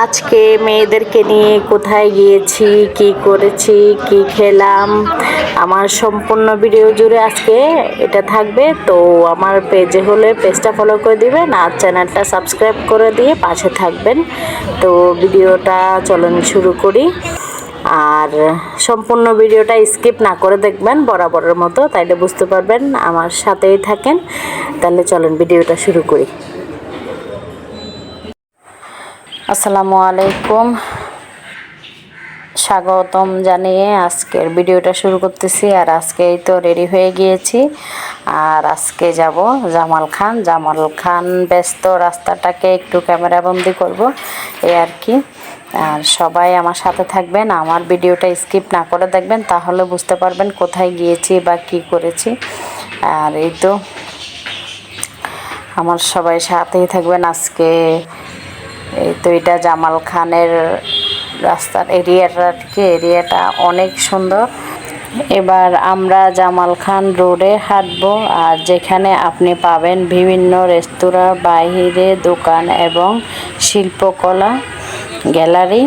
আজকে মেয়েদেরকে নিয়ে কোথায় গিয়েছি, কি করেছি, কি খেলাম, আমার সম্পূর্ণ ভিডিও জুড়ে আজকে এটা থাকবে। তো আমার পেজে হলে পেজটা ফলো করে দিবেন আর চ্যানেলটা সাবস্ক্রাইব করে দিয়ে পাশে থাকবেন। তো ভিডিওটা চলন শুরু করি। আর সম্পূর্ণ ভিডিওটা স্কিপ না করে দেখবেন বরাবরের মতো, তাইলে বুঝতে পারবেন আমার সাথেই থাকেন। তাহলে চলেন ভিডিওটা শুরু করি। আসসালামু আলাইকুম। স্বাগতম জানিয়ে আজকের ভিডিওটা শুরু করতেছি। আর আজকে এই তো রেডি হয়ে গিয়েছি। আর আজকে যাব জামাল খান। জামাল খান ব্যস্ত, রাস্তাটাকে একটু ক্যামেরা বন্দি করব এই আর কি। আর সবাই আমার সাথে থাকবেন, আমার ভিডিওটা স্কিপ না করে দেখবেন, তাহলে বুঝতে পারবেন কোথায় গিয়েছি বা কি করেছি। আর এই তো আমার সবাই সাথেই থাকবেন আজকে। এই তো এটা জামাল খানের রাস্তার এরিয়াটা আর কি, এরিয়াটা অনেক সুন্দর। এবার আমরা জামাল খান রোডে হাঁটবো আর যেখানে আপনি পাবেন বিভিন্ন রেস্তোরাঁ, বাইরে দোকান এবং শিল্পকলা গ্যালারি।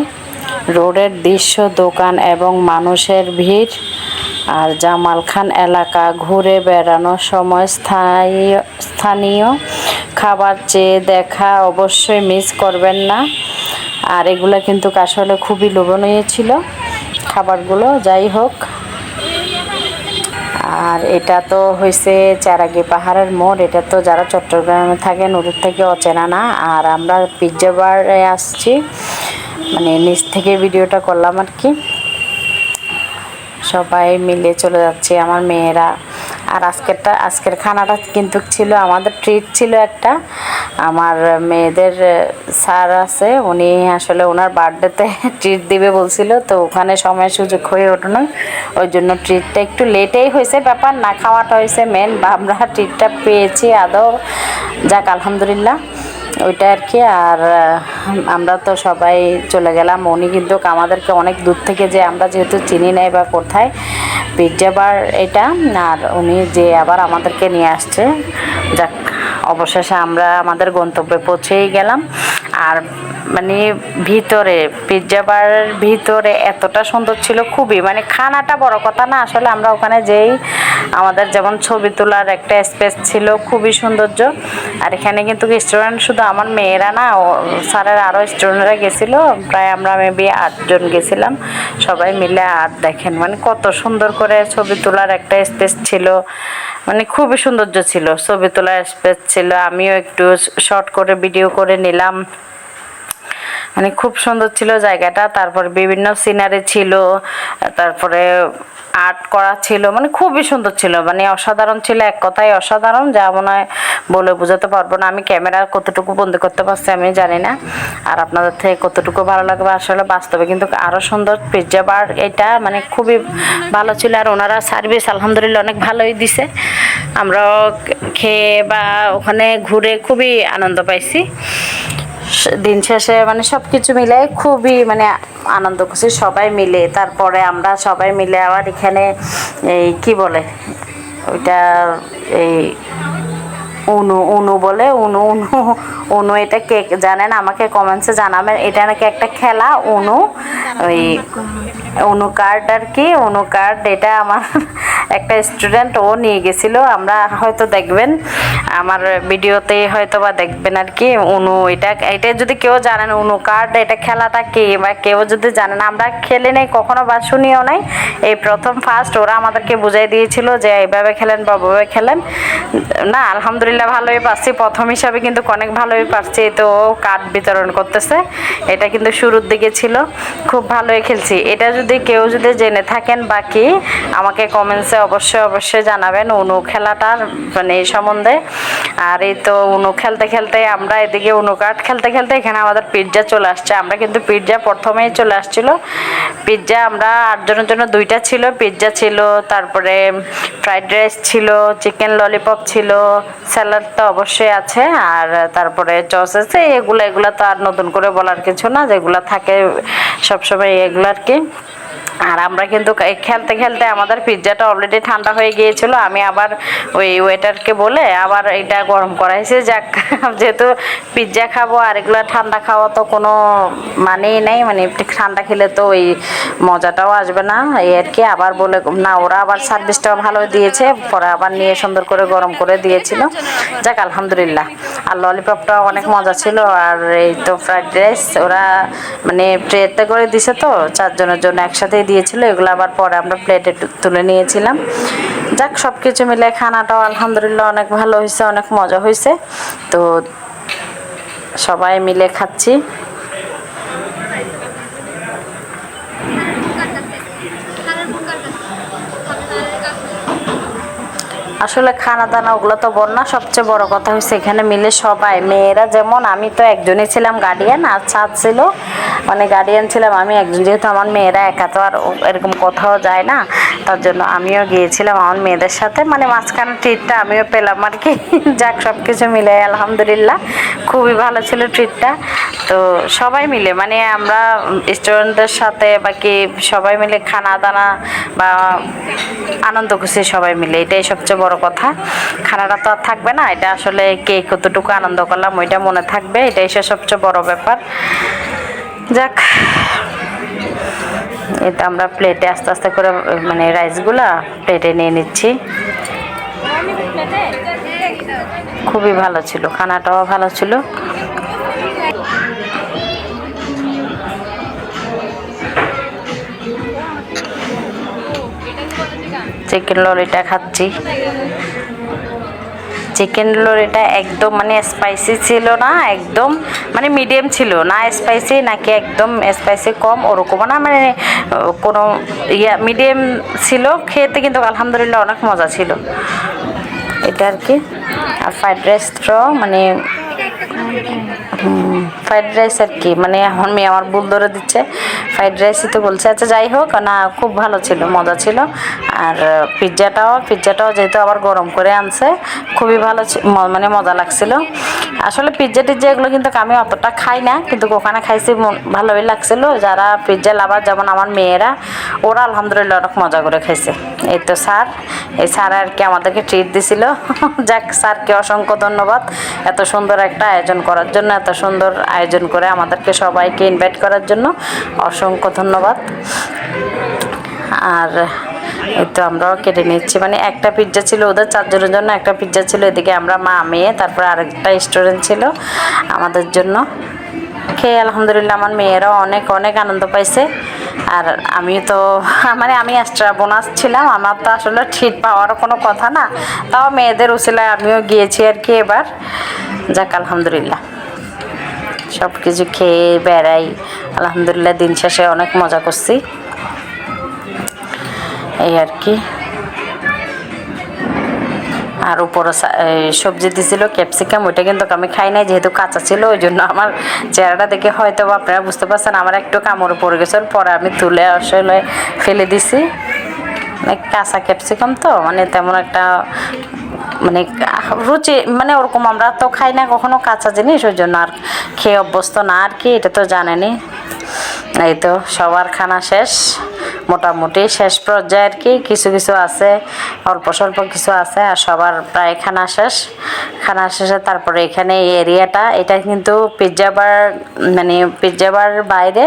রোডের দৃশ্য, দোকান এবং মানুষের ভিড়। আর জামাল খান এলাকা ঘুরে বেড়ানোর সময় স্থায়ী, স্থানীয় খাবার চেয়ে দেখা অবশ্যই মিস করবেন না। আর এগুলো কিন্তু আসলে খুবই লোভনীয় ছিল খাবারগুলো, যাই হোক। আর এটা তো হয়েছে চারাগি পাহাড়ের মোড়, এটা তো যারা চট্টগ্রামে থাকেন ওদের থেকে অচেনা না। আর আমরা পিৎজা বারে আসছি মানে নিচ থেকে ভিডিওটা করলাম আর কি। সবাই মিলে চলে যাচ্ছে, আমার মেয়েরা আর আজকেরটা, আজকের খানাটা কিন্তু ছিল, আমাদের ট্রিট ছিল একটা। আমার মেয়েদের স্যার আছে, উনি আসলে ওনার বার্থডেতে ট্রিট দিবে বলছিল, তো ওখানে সময় সুযোগ হয়ে ওঠে না ওই জন্য ট্রিটটা একটু লেটেই হয়েছে ব্যাপার, না খাওয়াটা হয়েছে মেন বা আমরা ট্রিটটা পেয়েছি আদৌ। যাক, আলহামদুলিল্লাহ, ওইটা আর কি, আর আমরা তো সবাই চলে গেলাম। উনি কিন্তু আমাদেরকে অনেক দূর থেকে যে আমরা যেহেতু চিনি নাই বা কোথায় পিৎজা বার এটা, আর উনি যে আবার আমাদেরকে নিয়ে আসছে, যাক, অবশেষে আমরা আমাদের গন্তব্যে পৌঁছেই গেলাম। আর মানে ভিতরে পিৎজা বারের ভিতরে এতটা সুন্দর ছিল খুবই। মানে খানাটা বড় কথা না, আসলে আমরা ওখানে যেই আমাদের যেমন ছবি তোলার একটা স্পেস ছিল খুবই সৌন্দর্য। আর এখানে কিন্তু স্টুডেন্ট শুধু আমার মেয়েরা না স্যারের আরও স্টুডেন্টরা গেছিল, প্রায় আমরা মেবি আটজন গেছিলাম। সবাই মিলে আর দেখেন মানে কত সুন্দর করে ছবি তোলার একটা স্পেস ছিল। মানে খুবই সৌন্দর্য ছিল, ছবি তোলার স্পেস ছিল। আমিও একটু শর্ট করে ভিডিও করে নিলাম। মানে খুব সুন্দর ছিল জায়গাটা। তারপরে বিভিন্ন সিনারি ছিল, তারপরে আর্ট করা ছিল মানে খুবই সুন্দর ছিল। মানে অসাধারণ ছিল, এক কথায় অসাধারণ, যা মনে হয় বলে বোঝাতে পারব না। আমি ক্যামেরা কতটুকু বন্দি করতে পারছি আমি জানি না। আর আপনাদের থেকে কতটুকু ভালো লাগবে আসলে বাস্তবে কিন্তু আরও সুন্দর পিৎজা বার এটা মানে খুবই ভালো ছিল। আর ওনারা সার্ভিস আলহামদুলিল্লাহ অনেক ভালোই দিছে। আমরাও খেয়ে বা ওখানে ঘুরে খুবই আনন্দ পাইছি। দিন শেষে মানে সব কিছু মিলে খুবই মানে আনন্দ করছি, সবাই মিলে। তারপরে আমরা সবাই মিলে আবার এখানে এই কি বলে? ওইটা এই উনু উনু বলে, উনু উনু উনু, এটা কে জানেন? আমাকে কমেন্টসে জানাবেন। এটা নাকি একটা খেলা? উনু, ওই উনু কার্ড আর কি? উনু কার্ড এটা আমার একটা স্টুডেন্ট ও নিয়ে গেছিল। আমরা হয়তো দেখবেন, আমার ভিডিওতে হয়তো বা দেখবেন আর কি। উনু, এটা এটা যদি কেউ জানেন, উনু কার্ড এটা খেলাটা কি? বা কেউ যদি জানেন, আমরা খেলে নেই, কখনো বা শুনিও নাই। এই প্রথম ফার্স্ট ওরা আমাদেরকে বুঝাই দিয়েছিল যে, এইভাবে খেলেন বা ওভাবে খেলেন। না, আলহামদুলিল্লাহ ভালোই পাচ্ছি প্রথম হিসাবে কিন্তু অনেক ভালোই পারছি, তো কার্ড বিতরণ করতেছে। এটা কিন্তু শুরুর দিকে ছিল। খুব ভালোই খেলছি। এটা যদি কেউ যদি জেনে থাকেন বাকি আমাকে কমেন্টসে অবশ্যই অবশ্যই জানাবেন উনু খেলাটার মানে এই সম্বন্ধে। আর এই তো উনু খেলতে খেলতে আমরা এদিকে উনু কার্ড খেলতে খেলতে এখানে আমাদের পিৎজা চলে আসছে। আমরা কিন্তু পিৎজা প্রথমেই চলে আসছিল। পিৎজা আমরা আটজনের জন্য দুইটা ছিল। পিৎজা ছিল, তারপরে ফ্রাইড রাইস ছিল, চিকেন ললিপপ ছিল, স্যালাড তো অবশ্যই আছে, আর তারপরে চস আছে, এগুলো এগুলো তো আর নতুন করে বলার কিছু না, যেগুলো থাকে সবসময় এগুলো আর কি। আর আমরা কিন্তু খেলতে খেলতে আমাদের পিৎজাটা অলরেডি ঠান্ডা হয়ে গিয়েছিল। আমি আবার ওই ওয়েটারকে বলে আবার এটা গরম করাইছি, যাক, যেহেতু পিৎজা খাব আর এগুলো ঠান্ডা খাওয়া তো কোনো মানেই নেই মানে ঠান্ডা খেলে তো ওই মজাটাও আসবে না। এই আর কি, আবার বলে, না, ওরা আবার সার্ভিসটাও ভালো দিয়েছে, পরে আবার নিয়ে সুন্দর করে গরম করে দিয়েছিল। যাক, আলহামদুলিল্লাহ। আর ললিপপটা অনেক মজা ছিল, আর এই তো ফ্রাইড রাইস ওরা মানে ট্রেতে করে দিছে তো, চারজনের জন্য একসাথেই দিয়েছিল, এগুলো আবার পরে আমরা প্লেটে তুলে নিয়েছিলাম। যাক সব কিছু মিলে খানাটাও আলহামদুলিল্লাহ অনেক ভালো হয়েছে, অনেক মজা হয়েছে। তো সবাই মিলে খাচ্ছি। আসলে খানা দানা ওগুলো তো বন্যা। সবচেয়ে বড় কথা হচ্ছে এখানে মিলে সবাই। মেয়েরা যেমন, আমি তো একজনই ছিলাম গার্ডিয়ান আর ছাদ ছিল। মানে গার্ডিয়ান ছিলাম আমি একজন। যেহেতু আমার মেয়েরা একা, তো আর এরকম কোথাও যায় না। তার জন্য আমিও গিয়েছিলাম আমার মেয়েদের সাথে। মানে মাঝখানে ট্রিটটা আমিও পেলাম আর কি। যাক সব কিছু মিলে আলহামদুলিল্লাহ। খুবই ভালো ছিল ট্রিটটা তো সবাই মিলে মানে আমরা স্টুডেন্টদের সাথে বাকি সবাই মিলে খানা দানা বা আনন্দ খুশি সবাই মিলে। এটাই সবচেয়ে বড় কথা। খানাটা তো আর থাকবে না, এটা আসলে কে কতটুকু আনন্দ করলাম, ওইটা মনে থাকবে, এটাই সে সবচেয়ে বড় ব্যাপার। যাক এটা আমরা প্লেটে আস্তে আস্তে করে মানে রাইসগুলা প্লেটে নিয়ে নিচ্ছি। খুবই ভালো ছিল, খানাটাও ভালো ছিল। চিকেন ললিটা খাচ্ছি। চিকেন ললিটা একদম মানে স্পাইসি ছিল না, একদম মানে মিডিয়াম ছিল, না স্পাইসি নাকি একদম স্পাইসি কম ওরকম না মানে কোনো ইয়া মিডিয়াম ছিল, খেতে কিন্তু আলহামদুলিল্লাহ অনেক মজা ছিল। এটা আর কি। আর ফ্রাইড রাইসটাও মানে ফ্রাইড রাইস আর কি। মানে এখন মেয়ে আমার ভুল ধরে দিচ্ছে। ফ্রাইড রাইসই তো বলছে আচ্ছা যাই হোক, না, খুব ভালো ছিল, মজা ছিল। আর পিৎজাটাও পিৎজাটাও যেহেতু আবার গরম করে আনছে, খুবই ভালো মানে মজা লাগছিল। আসলে পিৎজা টিজ্জা এগুলো কিন্তু আমি অতটা খাই না, কিন্তু ওখানে খাইছি ভালোই লাগছিল। যারা পিৎজা লাভার, যেমন আমার মেয়েরা, ওরা আলহামদুলিল্লাহ অনেক মজা করে খাইছে। এই তো স্যার, এই স্যার আর কি আমাদেরকে ট্রিট দিছিল। যাক, স্যারকে অসংখ্য ধন্যবাদ। এত সুন্দর একটা আয়োজন করার জন্য, এত সুন্দর আয়োজন করে আমাদেরকে সবাইকে ইনভাইট করার জন্য অসংখ্য ধন্যবাদ। আর এই তো আমরাও কেটে নিচ্ছি। মানে একটা পিৎজা ছিল ওদের চারজনের জন্য, একটা পিৎজা ছিল এদিকে আমরা মা, মেয়ে, তারপর আরেকটা স্টুডেন্ট ছিল আমাদের জন্য। খেয়ে আলহামদুলিল্লাহ আমার মেয়েরাও অনেক অনেক আনন্দ পাইছে। আর আমি তো মানে আমি এক্সট্রা বোনাস ছিলাম। আমার তো আসলে ঠিক পাওয়ার কোনো কথা না। তাও মেয়েদের উচিলায় আমিও গিয়েছি আর কি এবার। যাক, আলহামদুলিল্লাহ। সব কিছু খেয়ে বেড়াই। আলহামদুলিল্লাহ দিন শেষে অনেক মজা করছি। এই আর কি। আর উপরে সবজি দিছিল, ক্যাপসিকাম, ওইটা কিন্তু আমি খাই নাই, যেহেতু কাঁচা ছিল ওই জন্য আমার চেহারাটা দেখে হয়তো আপনারা বুঝতে পারছেন, আমার একটু কামড় পড়ে গেছে, পরে আমি তুলে আসলে ফেলে দিছি। মানে কাঁচা ক্যাপসিকাম তো মানে তেমন একটা মানে রুচি মানে ওরকম আমরা তো খাই না কখনো কাঁচা জিনিস, ওই জন্য আর খেয়ে অভ্যস্ত না। আর কি, এটা তো জানেনি এই তো সবার খানা শেষ, মোটামুটি শেষ পর্যায়ে আর কি, কিছু কিছু আছে, অল্প স্বল্প কিছু আছে আর সবার প্রায় খানা শেষ। খানা শেষে তারপরে এখানে এই এরিয়াটা, এটা কিন্তু পিৎজা বার মানে পিৎজা বার বাইরে।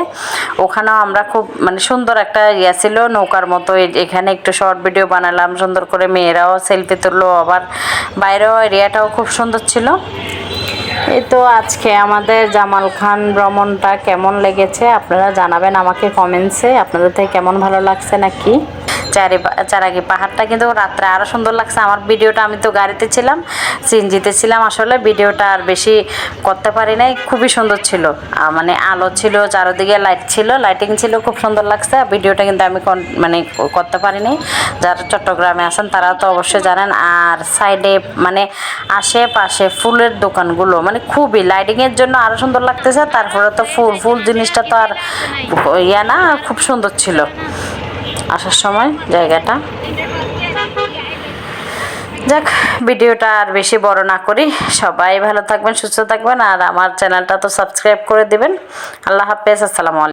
ওখানেও আমরা খুব মানে সুন্দর একটা ইয়ে ছিল, নৌকার মতো এখানে একটু শর্ট ভিডিও বানালাম, সুন্দর করে মেয়েরাও সেলফি তুললো, আবার বাইরেও এরিয়াটাও খুব সুন্দর ছিল। এই তো আজকে আমাদের জামাল খান ভ্রমণটা কেমন লেগেছে? আপনারা জানাবেন আমাকে কমেন্টসে আপনাদের থেকে কেমন ভালো লাগছে নাকি? চারি চারাগি পাহাড়টা কিন্তু রাত্রে আরও সুন্দর লাগছে। আমার ভিডিওটা আমি তো গাড়িতে ছিলাম সিনজিতে ছিলাম। আসলে ভিডিওটা আর বেশি করতে পারি নাই। খুবই সুন্দর ছিল। মানে আলো ছিল, চারদিকে লাইট ছিল লাইটিং ছিল, খুব সুন্দর লাগছে। ভিডিওটা কিন্তু আমি মানে করতে পারি নাই। যারা চট্টগ্রামে আছেন, তারা তো অবশ্যই জানেন। আর সাইডে মানে আশেপাশে ফুলের দোকানগুলো মানে খুবই লাইটিংয়ের জন্য আরও সুন্দর লাগতেছে। তারপরে তো ফুল ফুল জিনিসটা তো আর ইয়া না, খুব সুন্দর ছিল। আসার সময় জায়গাটা। যাক, ভিডিওটা আর বেশি বড় না করি। সবাই ভালো থাকবেন, সুস্থ থাকবেন, আর আমার চ্যানেলটা তো সাবস্ক্রাইব করে দিবেন। আল্লাহ হাফেজ, আসসালামু আলাইকুম।